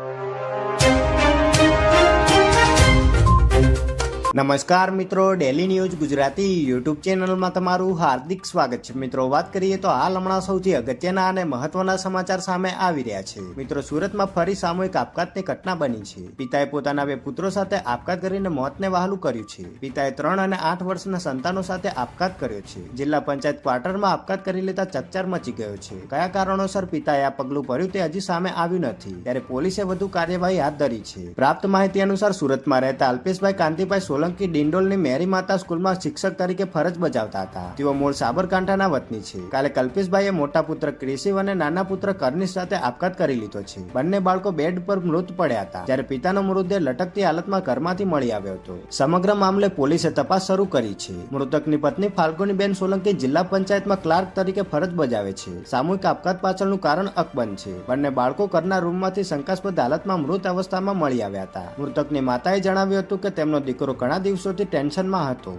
you. નમસ્કાર મિત્રો daily news Gujarati YouTube ચેનલમાં તમારું હાર્દિક સ્વાગત છે. મિત્રો, વાત કરીએ તો હાલ હમણાં સૌથી અગત્યના અને મહત્વના સમાચાર સામે આવી રહ્યા છે. મિત્રો, સુરતમાં ફરી સામૂહિક આપઘાતની ઘટના બની છે. પિતાએ પોતાના બે પુત્રો સાથે આપઘાત કરીને મોતને વહાલું કર્યું છે. પિતાએ ત્રણ અને આઠ વર્ષના સંતાનો સાથે આપઘાત કર્યો છે. જિલ્લા પંચાયત ક્વાર્ટરમાં આપઘાત કરી લેતા ચકચાર મચી ગયો છે. કયા કારણોસર પિતાએ આ પગલું ભર્યું તે હજી સામે આવ્યું નથી. ત્યારે પોલીસે વધુ કાર્યવાહી હાથ ધરી છે. પ્રાપ્ત માહિતી અનુસાર સુરતમાં રહેતા અલ્પેશભાઈ કાંતિભાઈ સોલંકી ડિંડોલની મેરી માતા સ્કૂલમાં શિક્ષક તરીકે ફરજ બજાવતા હતા. તેઓ મૂળ સાબરકાંઠાના વતની છે. કાલે કલ્પેશભાઈએ મોટા પુત્ર ક્રિશિવ અને નાના પુત્ર કર્નિશ સાથે આપઘાત કરી લીધો છે. બંને બાળકો બેડ પર મૃત પડ્યા હતા. જ્યારે પિતાનો મૃતદેહ લટકતી હાલતમાં ઘરમાંથી મળી આવ્યો હતો. સમગ્ર મામલે પોલીસે તપાસ શરૂ કરી છે. મૃતકની પત્ની ફાલ્ગુનીબેન સોલંકી જિલ્લા પંચાયતમાં ક્લાર્ક તરીકે ફરજ બજાવે છે. સામૂહિક આપઘાત પાછળનું કારણ અકબંધ છે. બંને બાળકો ઘરના રૂમમાંથી શંકાસ્પદ હાલતમાં મૃત અવસ્થામાં મળી આવ્યા હતા. મૃતકની માતાએ જણાવ્યું હતું કે તેમનો દીકરો ઘણા દિવસોથી ટેન્શનમાં હતો.